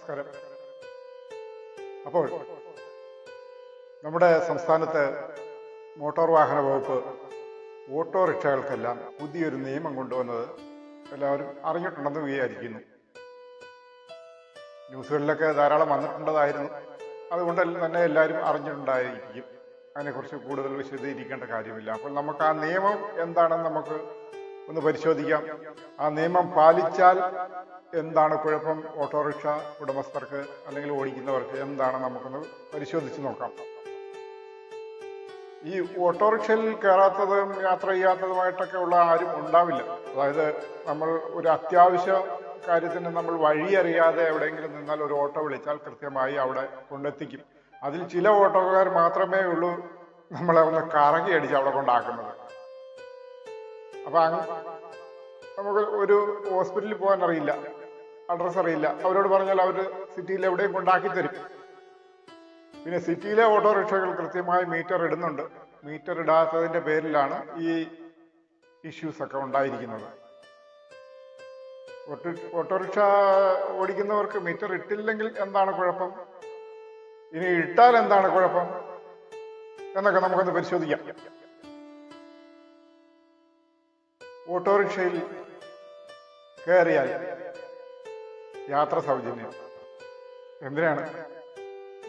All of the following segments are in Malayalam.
നമസ്കാരം. അപ്പോൾ നമ്മുടെ സംസ്ഥാനത്ത് മോട്ടോർ വാഹന വകുപ്പ് ഓട്ടോറിക്ഷകൾക്കെല്ലാം പുതിയൊരു നിയമം കൊണ്ടുവന്നത് എല്ലാവരും അറിഞ്ഞിട്ടുണ്ടെന്ന് വിചാരിക്കുന്നു. ന്യൂസുകളിലൊക്കെ ധാരാളം വന്നിട്ടുണ്ടതായിരുന്നു അതുകൊണ്ട് തന്നെ എല്ലാവരും അറിഞ്ഞിട്ടുണ്ടായിരിക്കും. അതിനെക്കുറിച്ച് കൂടുതൽ വിശദീകരിക്കേണ്ട കാര്യമില്ല. അപ്പോൾ നമുക്ക് ആ നിയമം എന്താണെന്ന് നമുക്ക് ഒന്ന് പരിശോധിക്കാം. ആ നിയമം പാലിച്ചാൽ എന്താണ് കുഴപ്പം? ഓട്ടോറിക്ഷ ഉടമസ്ഥർക്ക് അല്ലെങ്കിൽ ഓടിക്കുന്നവർക്ക് എന്താണ് നമുക്കൊന്ന് പരിശോധിച്ച് നോക്കാം. ഈ ഓട്ടോറിക്ഷയിൽ കയറാത്തതും യാത്ര ചെയ്യാത്തതുമായിട്ടൊക്കെ ഉള്ള ആരും ഉണ്ടാവില്ല. അതായത് നമ്മൾ ഒരു അത്യാവശ്യ കാര്യത്തിന് നമ്മൾ വഴി അറിയാതെ എവിടെയെങ്കിലും നിന്നാൽ ഒരു ഓട്ടോ വിളിച്ചാൽ കൃത്യമായി അവിടെ കൊണ്ടെത്തിക്കും. അതിൽ ചില ഓട്ടോക്കാർ മാത്രമേ ഉള്ളൂ നമ്മളെ ഒന്ന് കറങ്ങി അടിച്ച് അവിടെ കൊണ്ടാക്കുന്നത്. അപ്പൊ നമുക്ക് ഒരു ഹോസ്പിറ്റലിൽ പോകാൻ അറിയില്ല. അഡ്രസ് അറിയില്ല. അവരോട് പറഞ്ഞാൽ അവർ സിറ്റിയിൽ എവിടെയും കൊണ്ടാക്കി തരും. പിന്നെ സിറ്റിയിലെ ഓട്ടോറിക്ഷകൾ കൃത്യമായി മീറ്റർ ഇടുന്നുണ്ട്. മീറ്റർ ഇടാത്തതിന്റെ പേരിലാണ് ഈ ഇഷ്യൂസ് ഒക്കെ ഉണ്ടായിരിക്കുന്നത്. ഓട്ടോറിക്ഷ ഓടിക്കുന്നവർക്ക് മീറ്റർ ഇട്ടില്ലെങ്കിൽ എന്താണ് കുഴപ്പം? ഇനി ഇട്ടാൽ എന്താണ് കുഴപ്പം? എന്നൊക്കെ നമുക്കൊന്ന് പരിശോധിക്കാം. ഓട്ടോറിക്ഷയിൽ കയറിയാൽ യാത്ര സൗജന്യം. എന്തിനാണ്?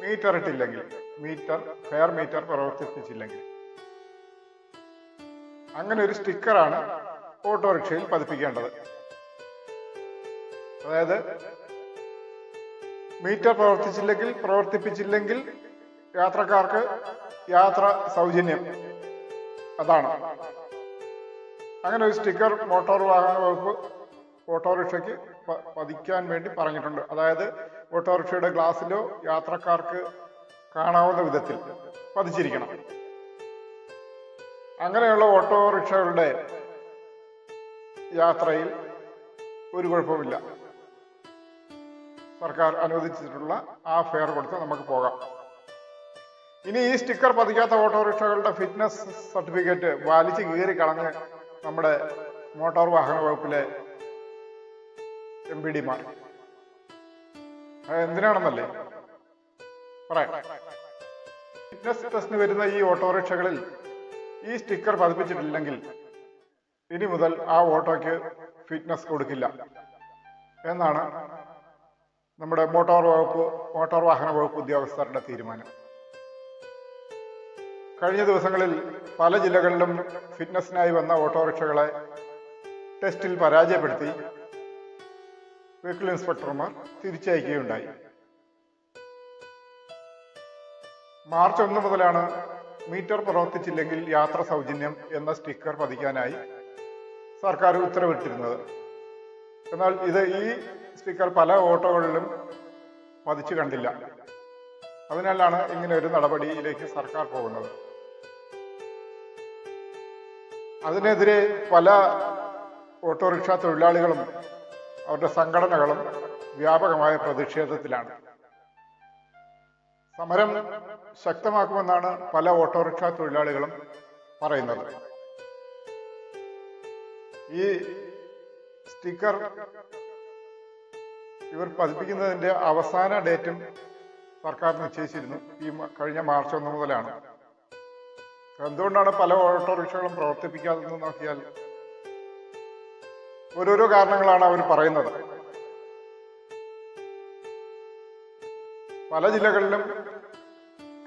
മീറ്റർ ഇട്ടില്ലെങ്കിൽ മീറ്റർ ഫെയർ മീറ്റർ പ്രവർത്തിപ്പിച്ചില്ലെങ്കിൽ. അങ്ങനെ ഒരു സ്റ്റിക്കറാണ് ഓട്ടോറിക്ഷയിൽ പതിപ്പിക്കേണ്ടത്. അതായത് മീറ്റർ പ്രവർത്തിച്ചില്ലെങ്കിൽ പ്രവർത്തിപ്പിച്ചില്ലെങ്കിൽ യാത്രക്കാർക്ക് യാത്ര സൗജന്യം. അതാണ്. അങ്ങനെ ഒരു സ്റ്റിക്കർ മോട്ടോർ വാഹന വകുപ്പ് ഓട്ടോറിക്ഷയ്ക്ക് പതിക്കാൻ വേണ്ടി പറഞ്ഞിട്ടുണ്ട്. അതായത് ഓട്ടോറിക്ഷയുടെ ഗ്ലാസ്സിലോ യാത്രക്കാർക്ക് കാണാവുന്ന വിധത്തിൽ പതിച്ചിരിക്കണം. അങ്ങനെയുള്ള ഓട്ടോറിക്ഷകളുടെ യാത്രയിൽ ഒരു കുഴപ്പമില്ല സർക്കാർ അനുവദിച്ചിട്ടുള്ള ആ ഫെയർ കൊടുത്ത് നമുക്ക് പോകാം. ഇനി ഈ സ്റ്റിക്കർ പതിക്കാത്ത ഓട്ടോറിക്ഷകളുടെ ഫിറ്റ്നസ് സർട്ടിഫിക്കറ്റ് വലിച്ചു കീറി കളഞ്ഞ് നമ്മുടെ മോട്ടോർ വാഹന വകുപ്പിലെ എം പി ഡിമാർ എന്തിനാണെന്നല്ലേ? പറയാം. ഫിറ്റ്നസ് ടെസ്റ്റിന് വരുന്ന ഈ ഓട്ടോറിക്ഷകളിൽ ഈ സ്റ്റിക്കർ പതിപ്പിച്ചിട്ടില്ലെങ്കിൽ ഇനി മുതൽ ആ ഓട്ടോയ്ക്ക് ഫിറ്റ്നസ് കൊടുക്കില്ല. എന്നാണ് നമ്മുടെ മോട്ടോർ വകുപ്പ് മോട്ടോർ വാഹന വകുപ്പ് ഉദ്യോഗസ്ഥരുടെ തീരുമാനം. കഴിഞ്ഞ ദിവസങ്ങളിൽ പല ജില്ലകളിലും ഫിറ്റ്നസിനായി വന്ന ഓട്ടോറിക്ഷകളെ ടെസ്റ്റിൽ പരാജയപ്പെടുത്തി വെഹിക്കിൾ ഇൻസ്പെക്ടർമാർ തിരിച്ചയക്കുകയുണ്ടായി. മാർച്ച് ഒന്ന് മുതലാണ് മീറ്റർ പ്രവർത്തിച്ചില്ലെങ്കിൽ യാത്ര സൗജന്യം എന്ന സ്റ്റിക്കർ പതിക്കാനായി സർക്കാർ ഉത്തരവിട്ടിരുന്നത്. എന്നാൽ ഇത് ഈ സ്റ്റിക്കർ പല ഓട്ടോകളിലും പതിച്ചു കണ്ടില്ല. അതിനാലാണ് ഇങ്ങനെ ഒരു നടപടിയിലേക്ക് സർക്കാർ പോകുന്നത്. അതിനെതിരെ പല ഓട്ടോറിക്ഷ തൊഴിലാളികളും അവരുടെ സംഘടനകളും വ്യാപകമായ പ്രതിഷേധത്തിലാണ്. സമരം ശക്തമാക്കുമെന്നാണ് പല ഓട്ടോറിക്ഷ തൊഴിലാളികളും പറയുന്നത്. ഈ സ്റ്റിക്കർ ഇവർ പതിപ്പിക്കുന്നതിന്റെ അവസാന ഡേറ്റും സർക്കാർ നിശ്ചയിച്ചിരുന്നു. ഈ കഴിഞ്ഞ മാർച്ച് ഒന്ന് മുതലാണ്. എന്തുകൊണ്ടാണ് പല ഓട്ടോറിക്ഷകളും പ്രവർത്തിപ്പിക്കാതെന്ന് നോക്കിയാൽ ഓരോരോ കാരണങ്ങളാണ് അവർ പറയുന്നത്. പല ജില്ലകളിലും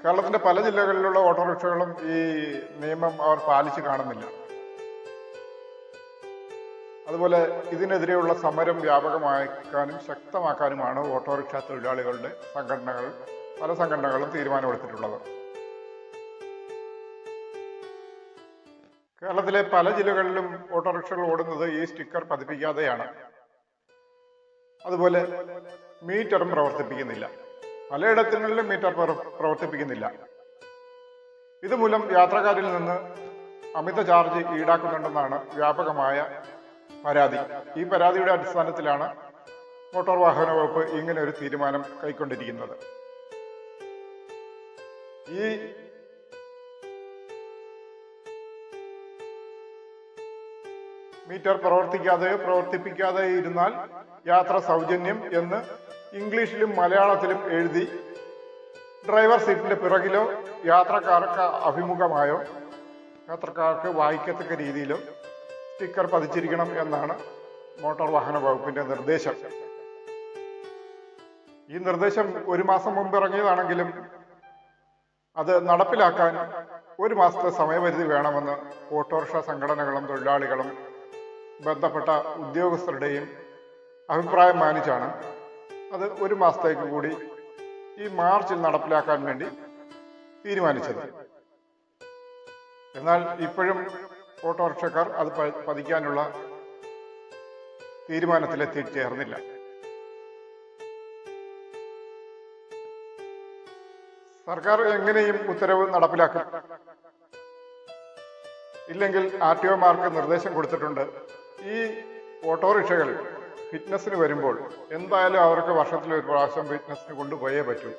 കേരളത്തിന്റെ പല ജില്ലകളിലുള്ള ഓട്ടോറിക്ഷകളും ഈ നിയമം അവർ പാലിച്ചു കാണുന്നില്ല. അതുപോലെ ഇതിനെതിരെയുള്ള സമരം വ്യാപകമാക്കാനും ശക്തമാക്കാനുമാണ് ഓട്ടോറിക്ഷ തൊഴിലാളികളുടെ സംഘടനകൾ പല സംഘടനകളും തീരുമാനമെടുത്തിട്ടുള്ളത്. കേരളത്തിലെ പല ജില്ലകളിലും ഓട്ടോറിക്ഷകൾ ഓടുന്നത് ഈ സ്റ്റിക്കർ പതിപ്പിക്കാതെയാണ്. അതുപോലെ മീറ്ററും പ്രവർത്തിപ്പിക്കുന്നില്ല. പലയിടങ്ങളിലും മീറ്റർ പ്രവർത്തിപ്പിക്കുന്നില്ല. ഇതുമൂലം യാത്രക്കാരിൽ നിന്ന് അമിത ചാർജ് ഈടാക്കുന്നുണ്ടെന്നാണ് വ്യാപകമായ പരാതി. ഈ പരാതിയുടെ അടിസ്ഥാനത്തിലാണ് മോട്ടോർ വാഹന വകുപ്പ് ഇങ്ങനെ ഒരു തീരുമാനം കൈക്കൊണ്ടിരിക്കുന്നത്. ഈ മീറ്റർ പ്രവർത്തിക്കാതെ പ്രവർത്തിപ്പിക്കാതെ ഇരുന്നാൽ യാത്ര സൗജന്യം എന്ന് ഇംഗ്ലീഷിലും മലയാളത്തിലും എഴുതി ഡ്രൈവർ സീറ്റിന്റെ പിറകിലോ യാത്രക്കാർക്ക് അഭിമുഖമായോ യാത്രക്കാർക്ക് വായിക്കത്തക്ക രീതിയിലോ സ്റ്റിക്കർ പതിച്ചിരിക്കണം എന്നാണ് മോട്ടോർ വാഹന വകുപ്പിന്റെ നിർദ്ദേശം. ഈ നിർദ്ദേശം ഒരു മാസം മുമ്പ് ഇറങ്ങിയതാണെങ്കിലും അത് നടപ്പിലാക്കാൻ ഒരു മാസത്തെ സമയപരിധി വേണമെന്ന് ഓട്ടോറിക്ഷ സംഘടനകളും തൊഴിലാളികളും ബന്ധപ്പെട്ട ഉദ്യോഗസ്ഥരുടെയും അഭിപ്രായം മാനിച്ചാണ് അത് ഒരു മാസത്തേക്ക് കൂടി ഈ മാർച്ചിൽ നടപ്പിലാക്കാൻ വേണ്ടി തീരുമാനിച്ചത്. എന്നാൽ ഇപ്പോഴും ഓട്ടോറിക്ഷക്കാർ അത് പതിക്കാനുള്ള പതിക്കാനുള്ള തീരുമാനത്തിലെത്തിച്ചേർന്നില്ല സർക്കാർ എങ്ങനെയും ഉത്തരവ് നടപ്പിലാക്കും. ഇല്ലെങ്കിൽ ആർ ടി ഒമാർക്ക് നിർദ്ദേശം കൊടുത്തിട്ടുണ്ട്. ഈ ഓട്ടോറിക്ഷകൾ ഫിറ്റ്നസ്സിന് വരുമ്പോൾ എന്തായാലും അവർക്ക് വർഷത്തിൽ ഒരു പ്രാവശ്യം ഫിറ്റ്നസ്സിന് കൊണ്ടുപോയേ പറ്റൂ.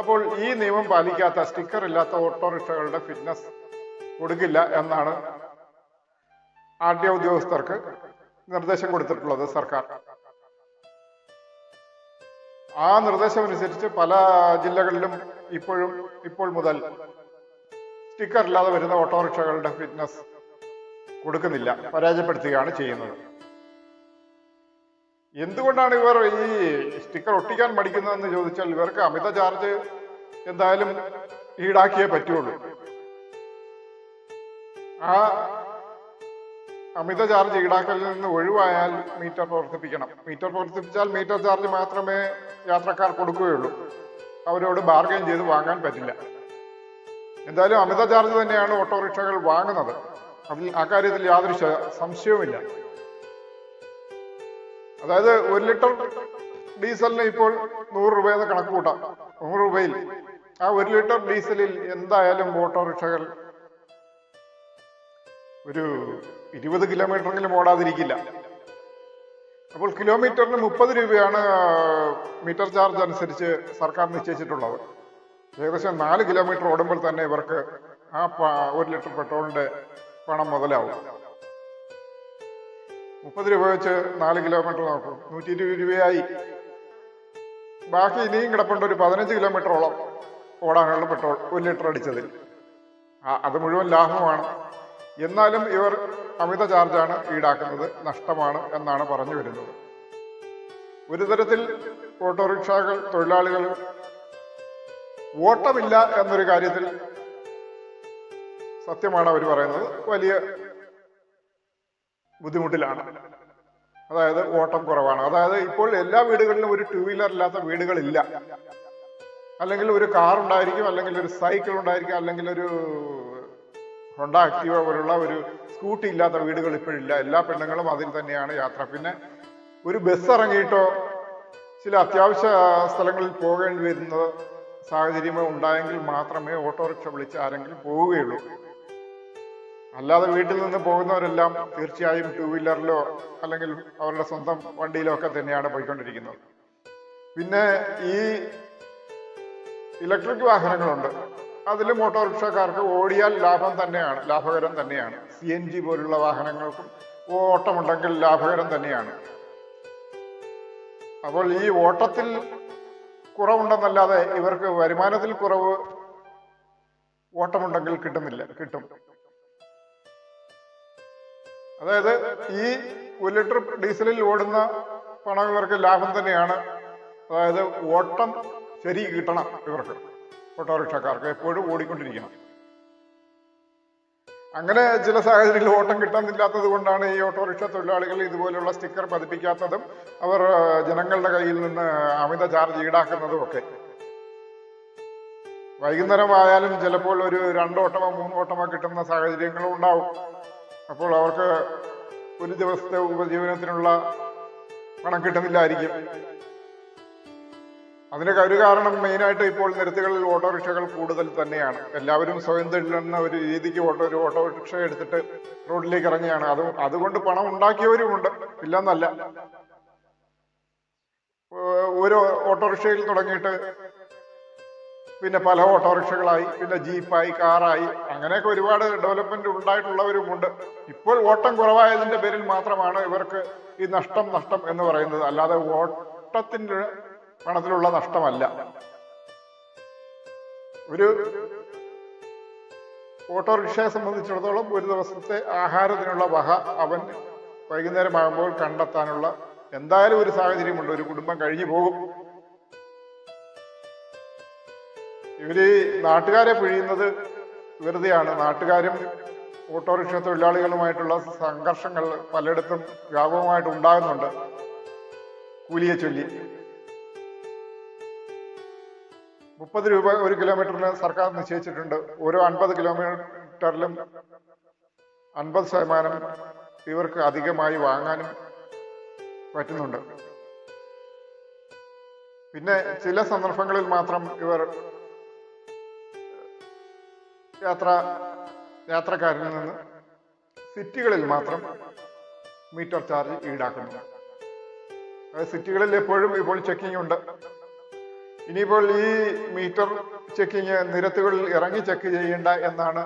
അപ്പോൾ ഈ നിയമം പാലിക്കാത്ത സ്റ്റിക്കർ ഇല്ലാത്ത ഓട്ടോറിക്ഷകളുടെ ഫിറ്റ്നസ് കൊടുക്കില്ല എന്നാണ് ആർ ടി ഉദ്യോഗസ്ഥർക്ക് നിർദ്ദേശം കൊടുത്തിട്ടുള്ളത് സർക്കാർ. ആ നിർദ്ദേശം അനുസരിച്ച് പല ജില്ലകളിലും ഇപ്പോഴും ഇപ്പോൾ മുതൽ സ്റ്റിക്കർ ഇല്ലാതെ വരുന്ന ഓട്ടോറിക്ഷകളുടെ ഫിറ്റ്നസ് കൊടുക്കുന്നില്ല. പരാജയപ്പെടുത്തുകയാണ് ചെയ്യുന്നത്. എന്തുകൊണ്ടാണ് ഇവർ ഈ സ്റ്റിക്കർ ഒട്ടിക്കാൻ മടിക്കുന്നതെന്ന് ചോദിച്ചാൽ ഇവർക്ക് അമിത ചാർജ് എന്തായാലും ഈടാക്കിയേ പറ്റുള്ളൂ. ആ അമിത ചാർജ് ഈടാക്കലിൽ നിന്ന് ഒഴിവായാൽ മീറ്റർ പ്രവർത്തിപ്പിക്കണം. മീറ്റർ പ്രവർത്തിപ്പിച്ചാൽ മീറ്റർ ചാർജ് മാത്രമേ യാത്രക്കാർ കൊടുക്കുകയുള്ളൂ. അവരോട് ബാർഗൈൻ ചെയ്ത് വാങ്ങാൻ പറ്റില്ല. എന്തായാലും അമിത ചാർജ് തന്നെയാണ് ഓട്ടോറിക്ഷകൾ വാങ്ങുന്നത്. അതിൽ അക്കാര്യത്തിൽ യാതൊരു സംശയവുമില്ല. അതായത് ഒരു ലിറ്റർ ഡീസലിന് ഇപ്പോൾ നൂറ് രൂപയെന്ന് കണക്ക് കൂട്ടാം. നൂറ് രൂപയിൽ. ആ ഒരു ലിറ്റർ ഡീസലിൽ എന്തായാലും ഓട്ടോറിക്ഷകൾ ഒരു ഇരുപത് കിലോമീറ്ററെങ്കിലും ഓടാതിരിക്കില്ല. അപ്പോൾ കിലോമീറ്ററിന് മുപ്പത് രൂപയാണ് മീറ്റർ ചാർജ് അനുസരിച്ച് സർക്കാർ നിശ്ചയിച്ചിട്ടുള്ളത്. ഏകദേശം നാല് കിലോമീറ്റർ ഓടുമ്പോൾ തന്നെ ഇവർക്ക് ആ ഒരു ലിറ്റർ പെട്രോളിന്റെ പണം മുതലാവും. മുപ്പത് രൂപ വെച്ച് നാല് കിലോമീറ്റർ നോക്കും. നൂറ്റി ഇരുപത് രൂപയായി. ബാക്കി ഇനിയും കിടപ്പുണ്ട് ഒരു പതിനഞ്ച് കിലോമീറ്ററോളം ഓടാനുള്ള പെട്രോൾ ഒരു ലിറ്റർ അടിച്ചതിൽ. അത് മുഴുവൻ ലാഭമാണ്. എന്നാലും ഇവർ അമിത ചാർജാണ് ഈടാക്കുന്നത്. നഷ്ടമാണ് എന്നാണ് പറഞ്ഞു വരുന്നത്. ഒരു തരത്തിൽ ഓട്ടോറിക്ഷകൾ തൊഴിലാളികൾ ഓട്ടമില്ല എന്നൊരു കാര്യത്തിൽ സത്യമാണ് അവർ പറയുന്നത്. വലിയ ബുദ്ധിമുട്ടിലാണ്. അതായത് ഓട്ടം കുറവാണ്. അതായത് ഇപ്പോൾ എല്ലാ വീടുകളിലും ഒരു ടൂ വീലർ ഇല്ലാത്ത വീടുകളില്ല. അല്ലെങ്കിൽ ഒരു കാർ ഉണ്ടായിരിക്കും അല്ലെങ്കിൽ ഒരു സൈക്കിൾ ഉണ്ടായിരിക്കും അല്ലെങ്കിൽ ഒരു ഹൊണ്ട ആക്റ്റീവ പോലുള്ള ഒരു സ്കൂട്ടി ഇല്ലാത്ത വീടുകൾ ഇപ്പോഴില്ല. എല്ലാ പെണ്ണുങ്ങളും അതിൽ തന്നെയാണ് യാത്ര. പിന്നെ ഒരു ബസ് ഇറങ്ങിയിട്ടോ ചില അത്യാവശ്യ സ്ഥലങ്ങളിൽ പോകേണ്ടി വരുന്ന സാഹചര്യമോ ഉണ്ടായെങ്കിൽ മാത്രമേ ഓട്ടോറിക്ഷ വിളിച്ച് ആരെങ്കിലും പോവുകയുള്ളൂ. അല്ലാതെ വീട്ടിൽ നിന്ന് പോകുന്നവരെല്ലാം തീർച്ചയായും ടൂ വീലറിലോ അല്ലെങ്കിൽ അവരുടെ സ്വന്തം വണ്ടിയിലോ ഒക്കെ തന്നെയാണ് പോയിക്കൊണ്ടിരിക്കുന്നത്. പിന്നെ ഈ ഇലക്ട്രിക് വാഹനങ്ങളുണ്ട്. അതിൽ മോട്ടോറിക്ഷക്കാർക്ക് ഓടിയാൽ ലാഭം തന്നെയാണ് ലാഭകരം തന്നെയാണ്. സി എൻ ജി പോലുള്ള വാഹനങ്ങൾക്കും ഓട്ടമുണ്ടെങ്കിൽ ലാഭകരം തന്നെയാണ്. അപ്പോൾ ഈ ഓട്ടത്തിൽ കുറവുണ്ടെന്നല്ലാതെ ഇവർക്ക് വരുമാനത്തിൽ കുറവ് ഓട്ടമുണ്ടെങ്കിൽ കിട്ടുന്നില്ല കിട്ടും. അതായത് ഈ ഒരു ലിറ്റർ ഡീസലിൽ ഓടുന്ന പണം ഇവർക്ക് ലാഭം തന്നെയാണ്. അതായത് ഓട്ടം ശരി കിട്ടണം ഇവർക്ക് ഓട്ടോറിക്ഷക്കാർക്ക് എപ്പോഴും ഓടിക്കൊണ്ടിരിക്കണം. അങ്ങനെ ചില സാഹചര്യങ്ങളിൽ ഓട്ടം കിട്ടുന്നില്ലാത്തത് കൊണ്ടാണ് ഈ ഓട്ടോറിക്ഷ തൊഴിലാളികൾ ഇതുപോലെയുള്ള സ്റ്റിക്കർ പതിപ്പിക്കാത്തതും അവർ ജനങ്ങളുടെ കയ്യിൽ നിന്ന് അമിത ചാർജ് ഈടാക്കുന്നതും ഒക്കെ. വൈകുന്നേരമായാലും ചിലപ്പോൾ ഒരു രണ്ടോട്ടമോ മൂന്നോട്ടമോ കിട്ടുന്ന സാഹചര്യങ്ങളും ഉണ്ടാവും. അപ്പോൾ അവർക്ക് ഒരു ദിവസത്തെ ഉപജീവനത്തിനുള്ള പണം കിട്ടുന്നില്ലായിരിക്കും. അതിന് ഒരു കാരണം മെയിനായിട്ട് ഇപ്പോൾ നിരത്തുകളിൽ ഓട്ടോറിക്ഷകൾ കൂടുതൽ തന്നെയാണ്. എല്ലാവരും സ്വയം തൊഴിലെന്ന ഒരു രീതിക്ക് ഓട്ടോ ഒരു ഓട്ടോറിക്ഷ എടുത്തിട്ട് റോഡിലേക്ക് ഇറങ്ങിയാണ് അത് അതുകൊണ്ട് പണം ഉണ്ടാക്കിയവരുമുണ്ട് ഇല്ലെന്നല്ല. ഒരു ഓട്ടോറിക്ഷയിൽ തുടങ്ങിയിട്ട് പിന്നെ പല ഓട്ടോറിക്ഷകളായി പിന്നെ ജീപ്പായി കാറായി അങ്ങനെയൊക്കെ ഒരുപാട് ഡെവലപ്മെന്റ് ഉണ്ടായിട്ടുള്ളവരുമുണ്ട് ഇപ്പോൾ ഓട്ടം കുറവായതിന്റെ പേരിൽ മാത്രമാണ് ഇവർക്ക് ഈ നഷ്ടം നഷ്ടം എന്ന് പറയുന്നത്. അല്ലാതെ ഓട്ടത്തിന്റെ പണത്തിലുള്ള നഷ്ടമല്ല. ഒരു ഓട്ടോറിക്ഷയെ സംബന്ധിച്ചിടത്തോളം ഒരു ദിവസത്തെ ആഹാരത്തിനുള്ള വക അവൻ വൈകുന്നേരമാകുമ്പോൾ കണ്ടെത്താനുള്ള എന്തായാലും ഒരു സാഹചര്യമുണ്ട്. ഒരു കുടുംബം കഴിഞ്ഞു പോകും. ഇവർ നാട്ടുകാരെ പിഴിയുന്നത് വെറുതെയാണ്. നാട്ടുകാരും ഓട്ടോറിക്ഷ തൊഴിലാളികളുമായിട്ടുള്ള സംഘർഷങ്ങൾ പലയിടത്തും വ്യാപകമായിട്ട് ഉണ്ടാകുന്നുണ്ട്. കൂലിയെ ചൊല്ലി. മുപ്പത് രൂപ ഒരു കിലോമീറ്ററിന് സർക്കാർ നിശ്ചയിച്ചിട്ടുണ്ട്. ഓരോ അൻപത് കിലോമീറ്ററിലും അൻപത് ശതമാനം ഇവർക്ക് അധികമായി വാങ്ങാനും പറ്റുന്നുണ്ട്. പിന്നെ ചില സന്ദർഭങ്ങളിൽ മാത്രം ഇവർ യാത്ര യാത്രക്കാരിൽ നിന്ന് സിറ്റികളിൽ മാത്രം മീറ്റർ ചാർജ് ഈടാക്കുന്നു സിറ്റികളിൽ എപ്പോഴും ഇപ്പോൾ ചെക്കിംഗ് ഉണ്ട്. ഇനിയിപ്പോൾ ഈ മീറ്റർ ചെക്കിങ് നിരത്തുകളിൽ ഇറങ്ങി ചെക്ക് ചെയ്യേണ്ട എന്നാണ്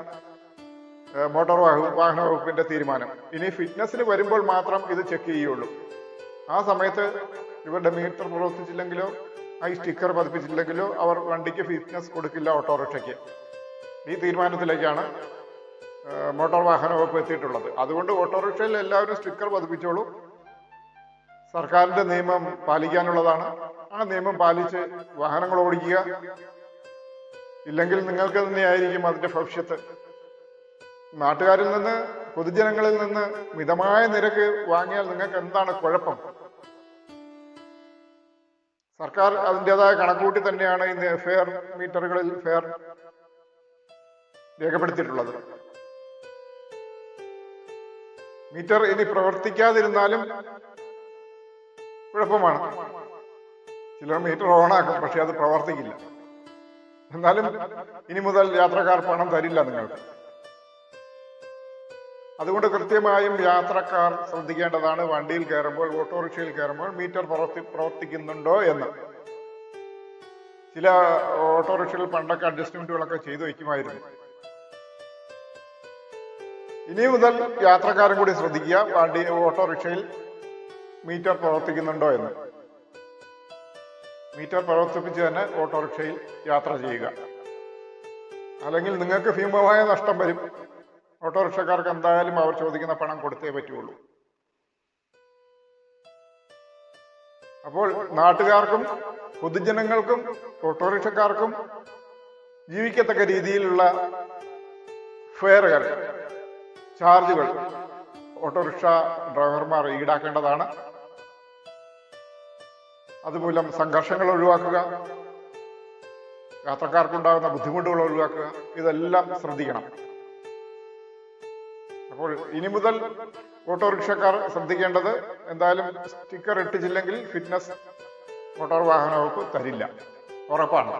മോട്ടോർ വാഹ- വാഹന വകുപ്പിന്റെ തീരുമാനം. ഇനി ഫിറ്റ്നസ്സിന് വരുമ്പോൾ മാത്രം ഇത് ചെക്ക് ചെയ്യുള്ളൂ. ആ സമയത്ത് ഇവരുടെ മീറ്റർ പ്രവർത്തിച്ചില്ലെങ്കിലോ ആ സ്റ്റിക്കർ പതിപ്പിച്ചില്ലെങ്കിലോ അവർ വണ്ടിക്ക് ഫിറ്റ്നസ് കൊടുക്കില്ല ഓട്ടോറിക്ഷയ്ക്ക് ഈ തീരുമാനത്തിലേക്കാണ് മോട്ടോർ വാഹന വകുപ്പ് എത്തിയിട്ടുള്ളത്. അതുകൊണ്ട് ഓട്ടോറിക്ഷയിൽ എല്ലാവരും സ്റ്റിക്കർ പതിപ്പിച്ചോളൂ. സർക്കാരിന്റെ നിയമം പാലിക്കാനുള്ളതാണ്. ആ നിയമം പാലിച്ച് വാഹനങ്ങൾ ഓടിക്കുക. ഇല്ലെങ്കിൽ നിങ്ങൾക്ക് തന്നെയായിരിക്കും അതിന്റെ ഭവിഷ്യത്ത്. നാട്ടുകാരിൽ നിന്ന് പൊതുജനങ്ങളിൽ നിന്ന് മിതമായ നിരക്ക് വാങ്ങിയാൽ നിങ്ങൾക്ക് എന്താണ് കുഴപ്പം? സർക്കാർ അതിന്റെതായ കണക്കൂട്ടി തന്നെയാണ് ഇന്ന് ഫെയർ മീറ്ററുകളിൽ ഫെയർ രേഖപ്പെടുത്തിയിട്ടുള്ളത്. മീറ്റർ ഇനി പ്രവർത്തിക്കാതിരുന്നാലും കുഴപ്പമാണ്. ചിലർ മീറ്റർ ഓണാക്കും പക്ഷെ അത് പ്രവർത്തിക്കില്ല. എന്നാലും ഇനി മുതൽ യാത്രക്കാർ പണം തരില്ല നിങ്ങൾക്ക്. അതുകൊണ്ട് കൃത്യമായും യാത്രക്കാർ ശ്രദ്ധിക്കേണ്ടതാണ് വണ്ടിയിൽ കയറുമ്പോൾ ഓട്ടോറിക്ഷയിൽ കയറുമ്പോൾ മീറ്റർ പ്രവർത്തി പ്രവർത്തിക്കുന്നുണ്ടോ എന്ന്. ചില ഓട്ടോറിക്ഷകൾ പണ്ടൊക്കെ അഡ്ജസ്റ്റ്മെന്റുകളൊക്കെ ചെയ്തു വയ്ക്കുമായിരുന്നു. ഇനി മുതൽ യാത്രക്കാരും കൂടി ശ്രദ്ധിക്കുക. വണ്ടി ഓട്ടോറിക്ഷയിൽ മീറ്റർ പ്രവർത്തിക്കുന്നുണ്ടോ എന്ന്. മീറ്റർ പ്രവർത്തിപ്പിച്ച് തന്നെ ഓട്ടോറിക്ഷയിൽ യാത്ര ചെയ്യുക. അല്ലെങ്കിൽ നിങ്ങൾക്ക് ഭീമമായ നഷ്ടം വരും. ഓട്ടോറിക്ഷക്കാർക്ക് എന്തായാലും അവർ ചോദിക്കുന്ന പണം കൊടുത്തേ പറ്റുള്ളൂ. അപ്പോൾ നാട്ടുകാർക്കും പൊതുജനങ്ങൾക്കും ഓട്ടോറിക്ഷക്കാർക്കും ജീവിക്കത്തക്ക രീതിയിലുള്ള ഫെയറുകൾ ചാർജുകൾ ഓട്ടോറിക്ഷ ഡ്രൈവർമാർ ഈടാക്കേണ്ടതാണ്. അതുമൂലം സംഘർഷങ്ങൾ ഒഴിവാക്കുക യാത്രക്കാർക്കുണ്ടാകുന്ന ബുദ്ധിമുട്ടുകൾ ഒഴിവാക്കുക ഇതെല്ലാം ശ്രദ്ധിക്കണം. അപ്പോൾ ഇനി മുതൽ ഓട്ടോറിക്ഷക്കാർ ശ്രദ്ധിക്കേണ്ടത് എന്തായാലും സ്റ്റിക്കർ ഇട്ടിച്ചില്ലെങ്കിൽ ഫിറ്റ്നസ് മോട്ടോർ വാഹന വകുപ്പ് തരില്ല. ഉറപ്പാണ്.